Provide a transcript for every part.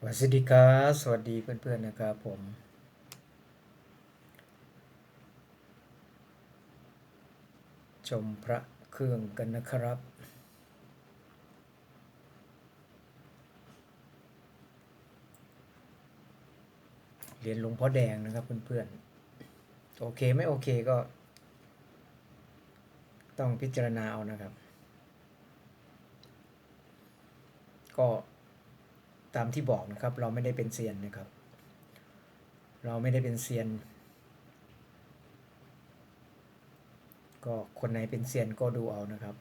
สวัสดีครับสวัสดีเพื่อนๆนะครับผม ชมพระเครื่องกันนะครับ เรียญหลวงพ่อแดงนะครับเพื่อนๆ โอเคไม่โอเคก็ ต้องพิจารณาเอานะครับ ก็ ตามที่บอกนะครับ เราไม่ได้เป็นเซียนนะครับ เราไม่ได้เป็นเซียน ก็คนไหนเป็นเซียนก็ดูเอานะครับ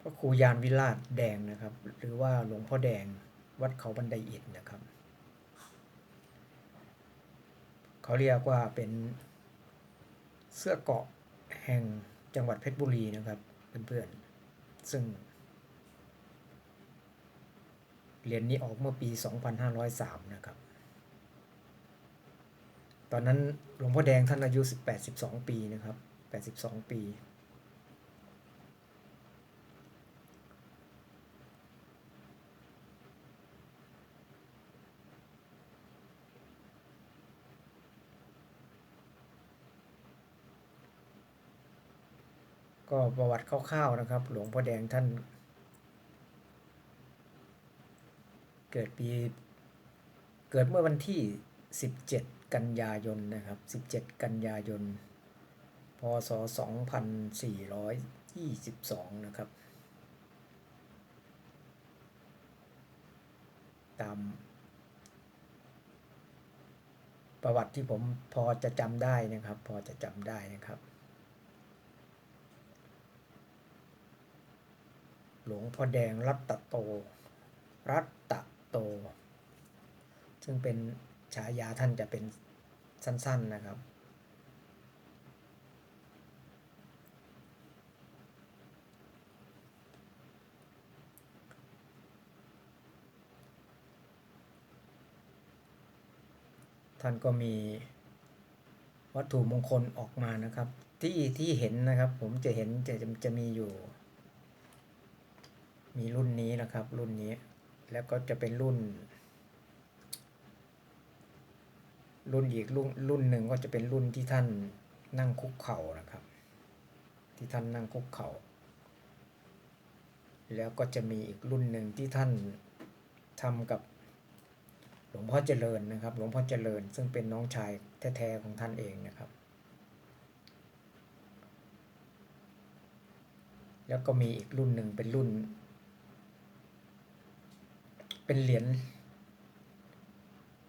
พระครูยานวิราชแดงนะครับ หรือว่าหลวงพ่อแดงวัดเขาบันไดอิฐนะครับ เขาเรียกว่าเป็นเสื้อเกาะ แห่งจังหวัดเพชรบุรีนะครับเพื่อนๆ ซึ่ง เหรียญนี้ออกเมื่อปี 2503 นะครับ ตอนนั้นหลวงพ่อแดงท่านอายุ82ปีนะครับ 82 ปี ก็ประวัติคร่าวๆนะครับ หลวงพ่อแดงท่าน เกิดปี เกิดเมื่อวันที่ 17 กันยายนนะครับ 17 กันยายน พศ 2422 นะครับ ตามประวัติที่ผมพอจะจำได้นะครับ พอจะจำได้นะครับ หลวงพ่อแดงรัตโต รัตโต ซึ่งเป็นฉายาท่านจะเป็นสั้น ๆนะครับ ท่านก็มีวัตถุมงคลออกมานะครับ ที่ที่เห็นนะครับ ผมจะเห็นจะจะจะมีอยู่ มีรุ่นนี้นะครับ รุ่นนี้ แล้วก็จะเป็นรุ่น รุ่นอีกรุ่นรุ่นหนึ่งก็จะเป็นรุ่นที่ท่านนั่งคุกเข่านะครับ ที่ท่านนั่งคุกเข่าแล้วก็จะมีอีกรุ่นหนึ่งที่ท่านทำกับหลวงพ่อเจริญนะครับ หลวงพ่อเจริญ ซึ่งเป็นน้องชายแท้ๆของท่านเองนะครับ แล้วก็มีอีกรุ่นหนึ่งเป็นรุ่น เป็นเหรียญ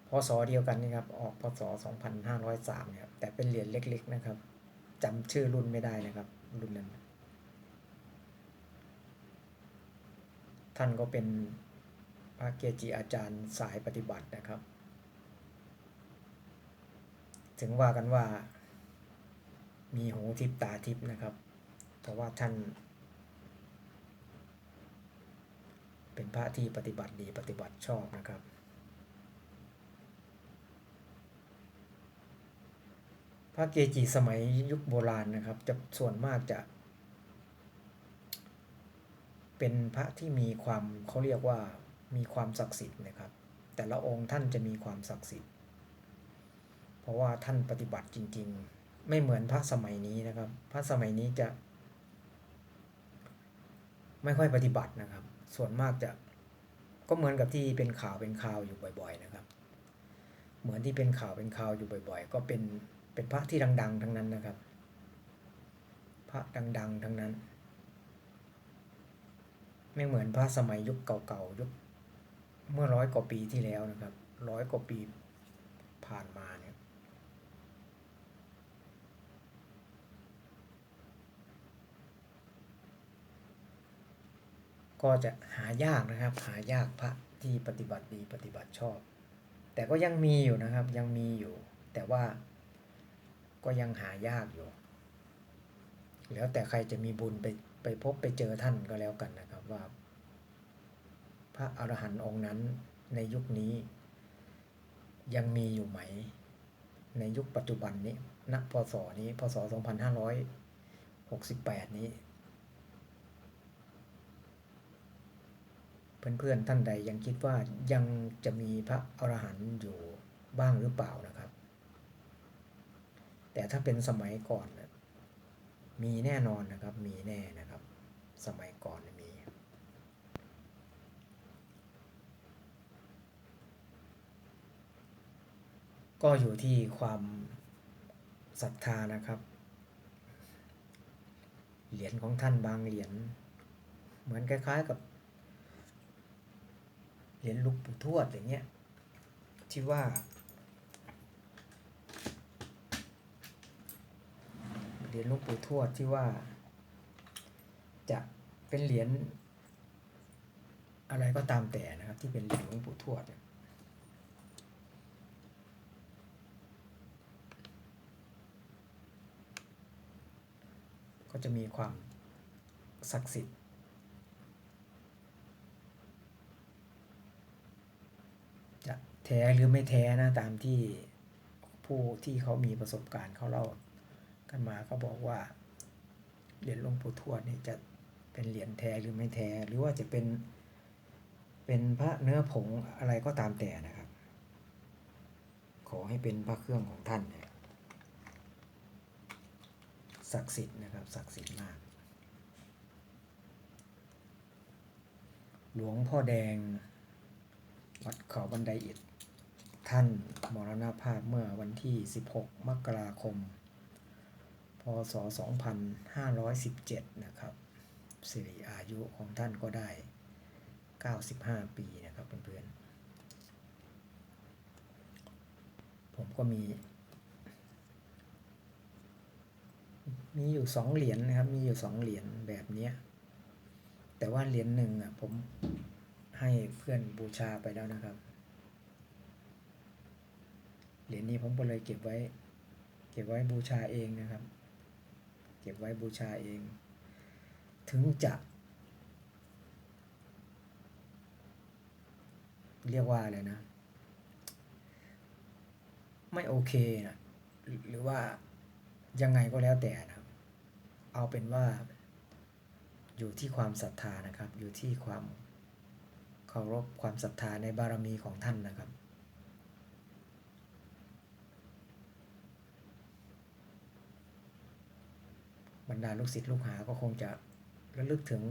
พศเดียวกันนี่ครับ ออกพศ 2503นี่ยครับ แต่เป็นเหรียญเล็ก ๆ นะครับจำชื่อรุ่นไม่ได้นะครับ รุ่นนั้น ท่านก็เป็นพระเกจิอาจารย์สายปฏิบัตินะครับ ถึงว่ากันว่ามีหูทิพตาทิพนะครับ เพราะว่าท่าน เป็นพระที่ปฏิบัติดีปฏิบัติชอบนะครับพระเกจิสมัยยุคโบราณนะครับ จะส่วนมากจะ เป็นพระที่มีความเขาเรียกว่ามีความศักดิ์สิทธิ์นะครับ แต่ละองค์ท่านจะมีความศักดิ์สิทธิ์ เพราะว่าท่านปฏิบัติจริง ๆ ไม่เหมือนพระสมัยนี้นะครับ พระสมัยนี้จะ ไม่ค่อยปฏิบัตินะครับ ส่วนมากจะก็เหมือนกับที่เป็นข่าวเป็นข่าวอยู่บ่อย ๆ นะครับ เหมือนที่เป็นข่าวเป็นข่าวอยู่บ่อย ๆ ก็เป็นเป็นพระที่ดัง ๆ ทั้งนั้นนะครับ พระดัง ๆ ทั้งนั้น ไม่เหมือนพระสมัยยุคเก่าๆยุคเมื่อร้อยกว่าปีที่แล้วนะครับร้อยกว่าปีผ่านมาเนี่ย ก็จะหายากนะครับ หายากพระที่ปฏิบัติดีปฏิบัติชอบ แต่ก็ยังมีอยู่นะครับยังมีอยู่ แต่ว่าก็ยังหายากอยู่ แล้วแต่ใครจะมีบุญไปไปพบไปเจอท่านก็แล้วกันนะครับว่า พระอรหันต์องค์นั้นในยุคนี้ ยังมีอยู่ไหม ในยุคปัจจุบันนี้ณพศนี้พศ 2500หกสิบแปดนี้ เพื่อนๆท่านใดยังคิดว่ายังจะมีพระอรหันต์อยู่บ้างหรือเปล่านะครับ แต่ถ้าเป็นสมัยก่อนมีแน่นอนนะครับ มีแน่นะครับ สมัยก่อนมี ก็อยู่ที่ความศรัทธานะครับ เหรียญของท่านบางเหรียญเหมือนคล้าย ๆ กับ เหรียญหลูกปู่ทวดอย่างเงี้ยที่ว่า เหรียญหลูกปู่ทวดที่ว่า จะเป็นเหรียญอะไรก็ตามแต่นะครับ ที่เป็นเหรียญหลวงปู่ทวดเนี่ยก็จะมีความศักดิ์สิทธิ์ จะ แท้หรือไม่แท้นะตามที่ผู้ที่เขามีประสบการณ์เขาเล่ากันมาเขาบอกว่าเหรียญหลวงปู่ทวดนี่จะเป็นเหรียญแท้หรือไม่แท้ หรือว่าจะเป็นเป็นพระเนื้อผงอะไรก็ตามแต่นะครับ ขอให้เป็นพระเครื่องของท่านเนี่ยศักดิ์สิทธิ์นะครับศักดิ์สิทธิ์มาก หลวงพ่อแดง วัดเขาบันไดอิฐ ท่านมรณภาพเมื่อวันที่ 16 มกราคม พศ 2517 นะครับ สิริอายุของท่านก็ได้ 95 ปีนะครับเพื่อนๆ ผมก็มี มีอยู่สองเหรียญนะครับ มีอยู่สองเหรียญแบบนี้แต่ว่าเหรียญหนึ่งอะผมให้เพื่อนบูชาไปแล้วนะครับ เหรียญนี้ผมก็เลยเก็บไว้ เก็บไว้บูชาเองนะครับ เก็บไว้บูชาเอง ถึงจะ เรียกว่าอะไรนะ ไม่โอเคนะหรือว่ายังไงก็แล้วแต่นะครับ เอาเป็นว่าอยู่ที่ความศรัทธานะครับ อยู่ที่ความเคารพความศรัทธาในบารมีของท่านนะครับ บรรดาลูกศิษย์ลูกหาก็คงจะระลึกถึง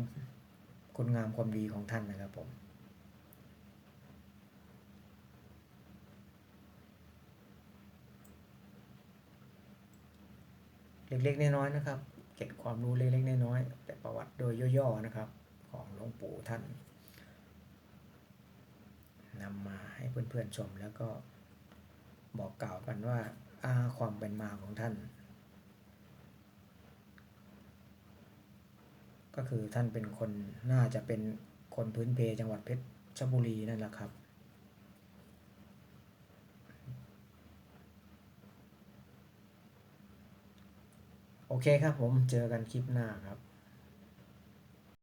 คุณงามความดีของท่านนะครับผม เล็กๆน้อยๆนะครับ เก็บความรู้เล็กๆน้อยๆแต่ประวัติโดยย่อๆนะครับ ของหลวงปู่ท่านนำมาให้เพื่อนๆชมแล้วก็บอกกล่าวกันว่าอาความเป็นมาของท่าน ก็คือท่านเป็นคนน่าจะเป็นคนพื้นเพจังหวัดเพชรบุรีนั่นแหละครับโอเคครับผมเจอกันคลิปหน้าครับ